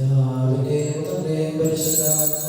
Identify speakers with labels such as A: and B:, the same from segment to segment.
A: പിതാവിന്റെയും പുത്രന്റെയും പരിശുദ്ധാത്മാവിന്റെയും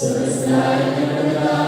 A: So is thy kingdom.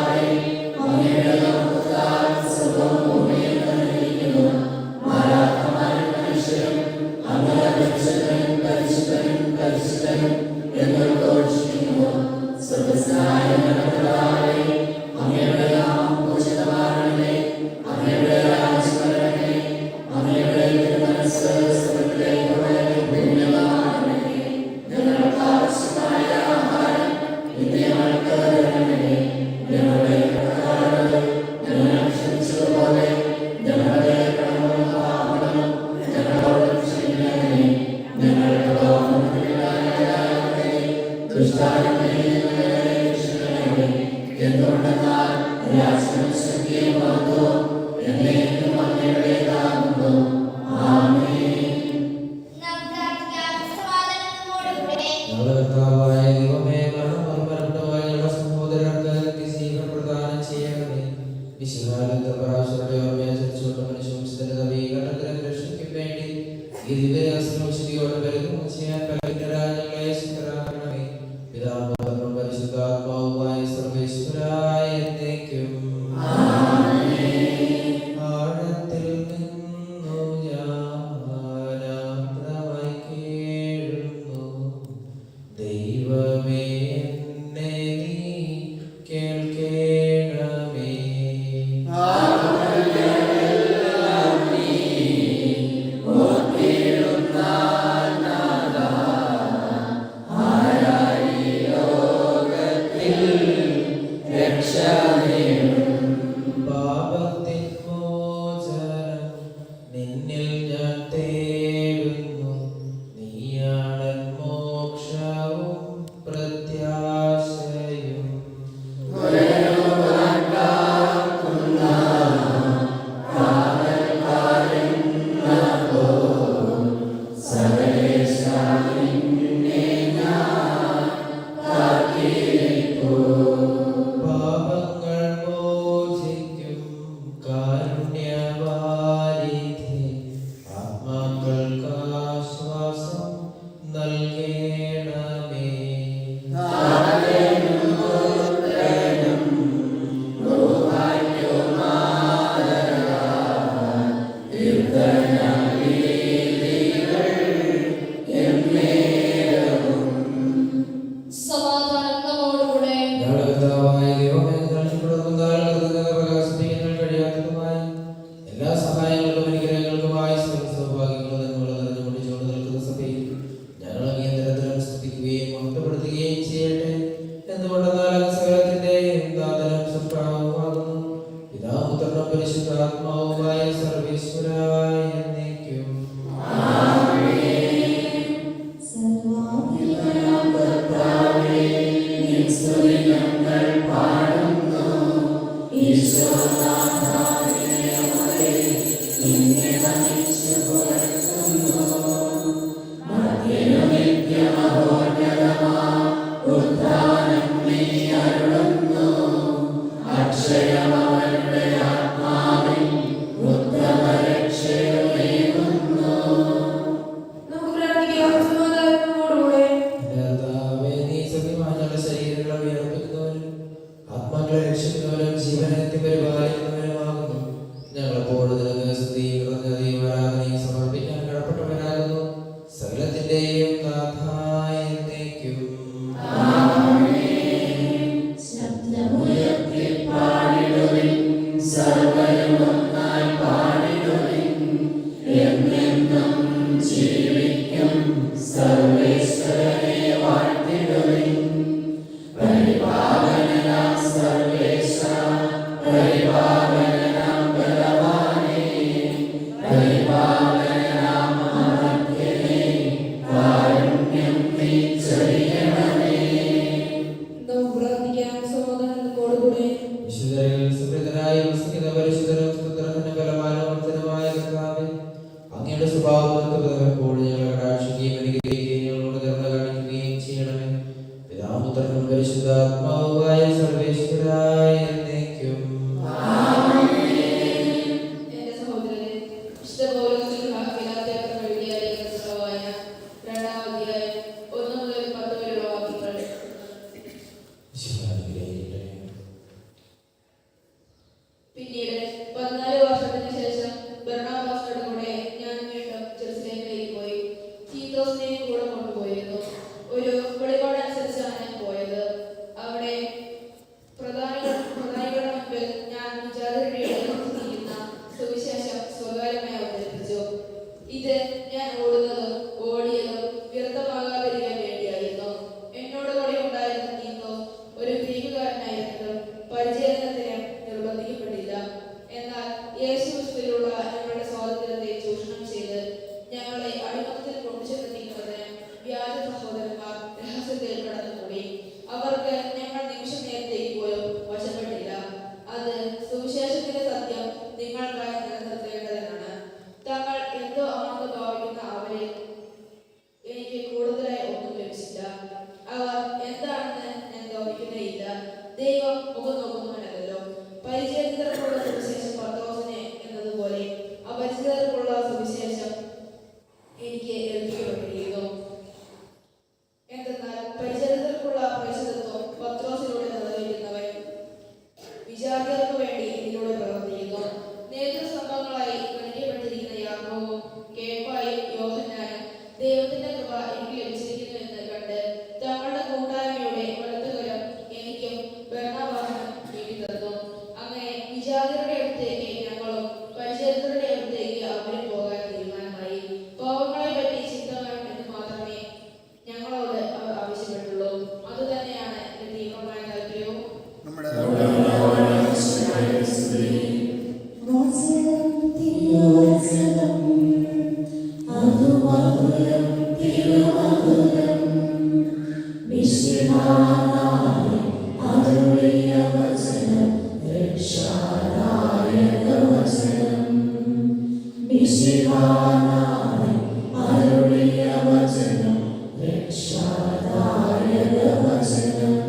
A: Senhor.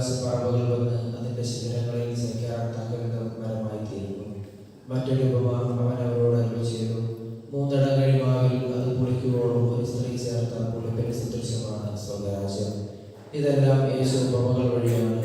A: ആകാശപ്പറമ്പുകൾ വന്ന് അതിന്റെ ശിഖരങ്ങളിൽ സഞ്ചാരത്താക്കുന്ന മരമായി തീരുന്നു മറ്റൊരു ഉപമാനം അവൻ അവരോട് അറിവ് ചെയ്തു. മൂന്നട കഴിവാവിൽ അത് പുളിക്കുവോളം ഒരു സ്ത്രീ സദൃശമാണ് ഇതെല്ലാം യേശു ഉപമകൾ വഴിയാണ്.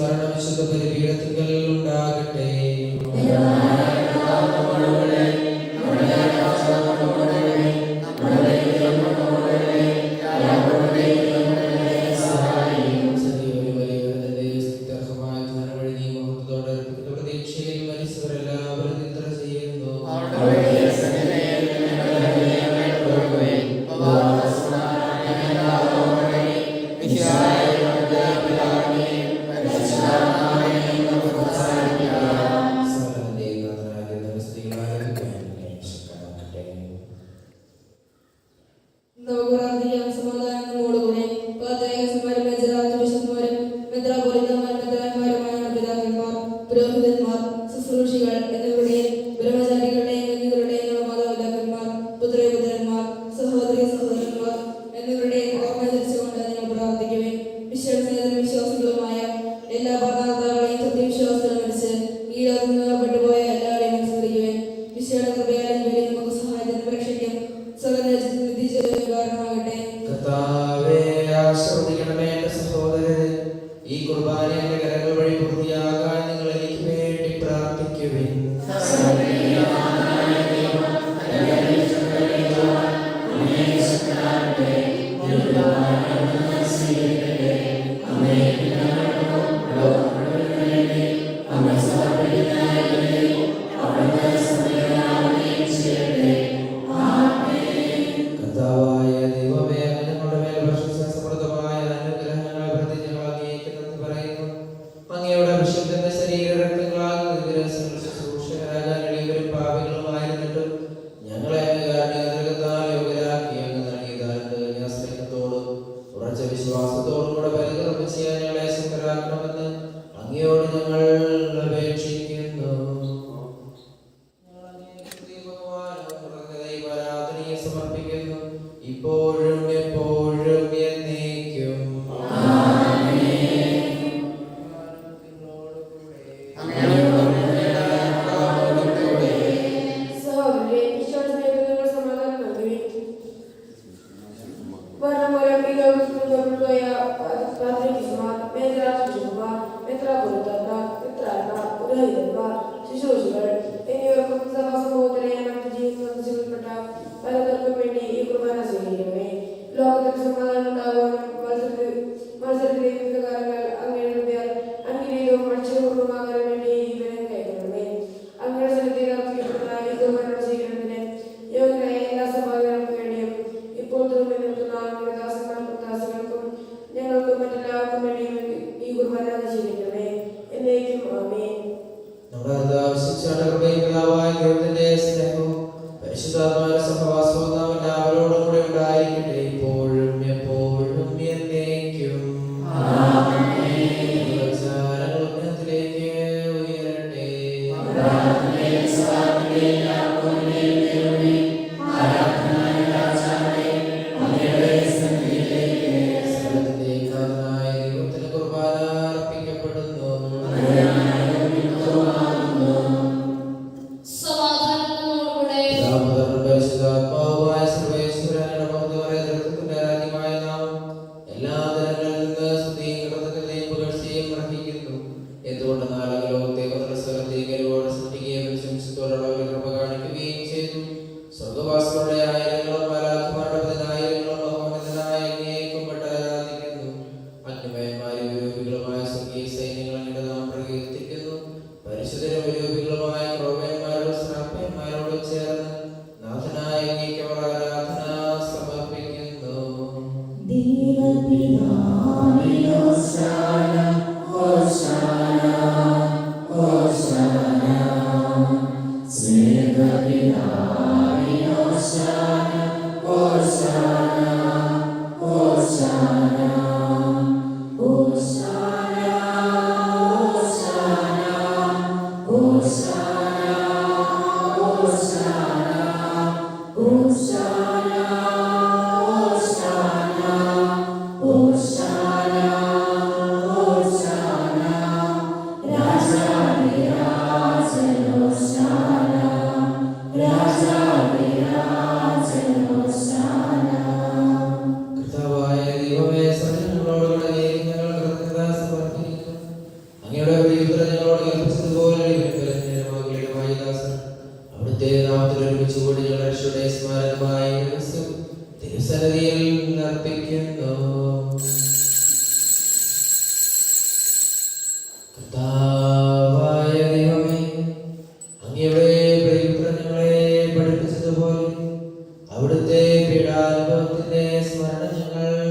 B: വിശുദ്ധ ബലിപീഠത്തിങ്കൽ ഉണ്ടാകട്ടെ. Glorioso ibaratnya juga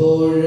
B: Lord.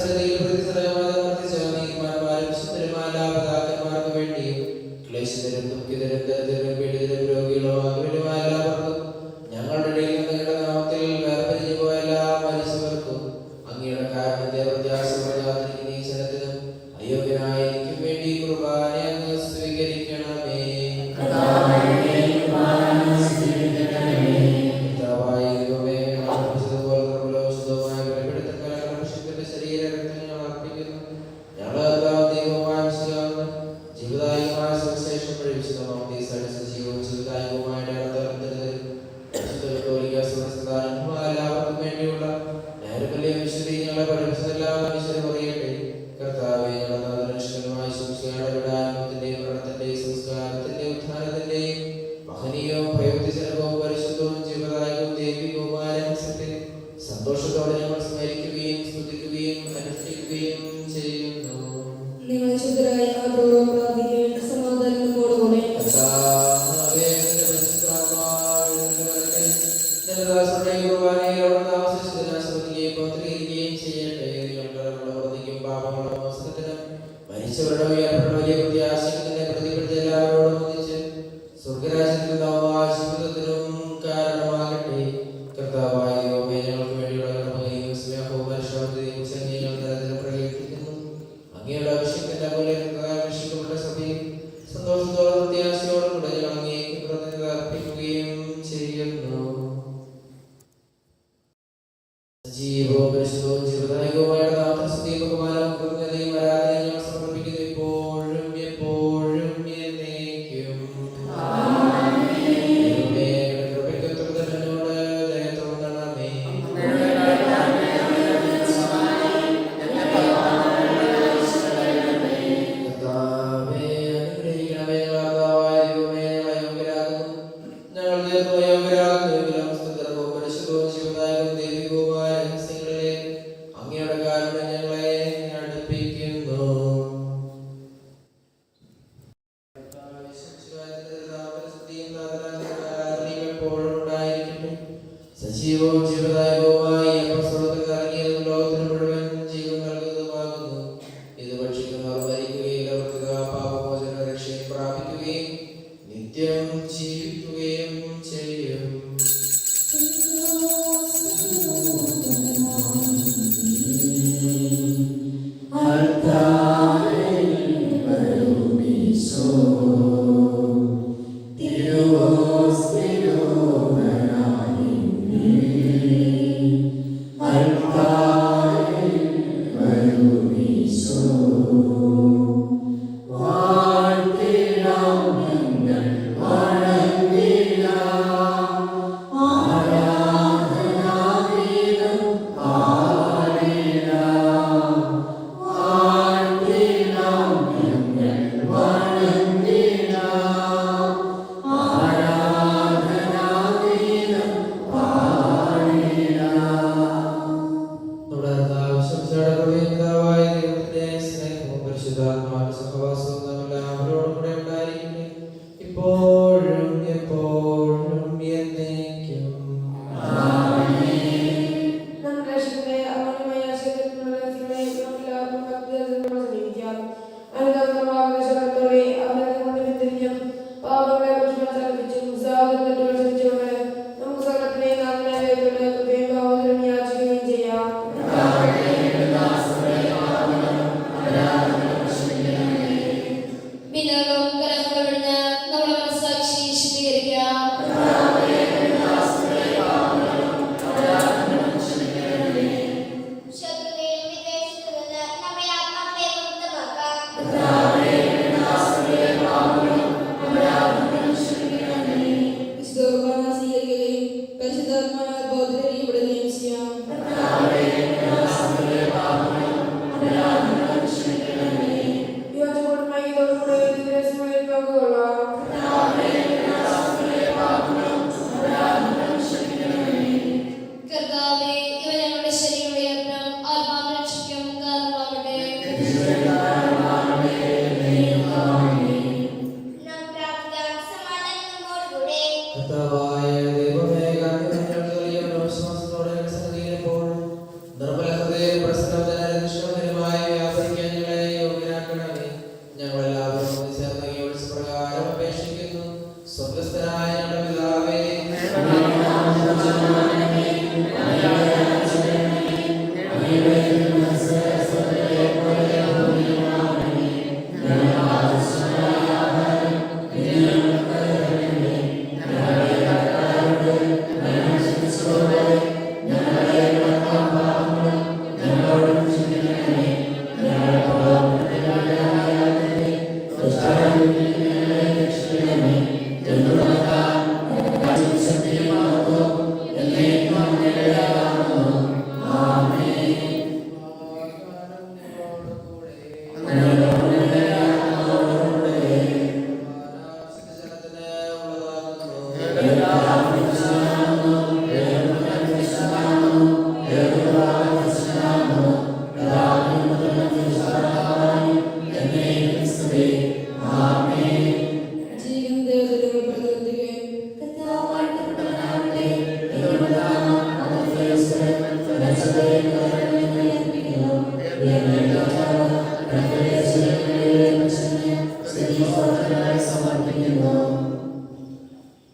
B: സന്നദ്ധയിൽ പ്രതിസലമായി വർദ്ധിച്ച നീതിമാന്മാരും സുന്ദരമായ ലാഭദാക്കന്മാർക്ക് വേണ്ടിയും ക്ലേശതരും ദുഃഖിതരും ദരിദ്രരും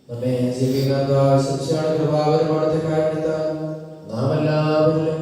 B: നമ്മെ ജീവിക്കാത്ത ശിക്ഷാണ് കൃപാവരമാണത്തെ കാരണത്താൽ നാം എല്ലാവരിലും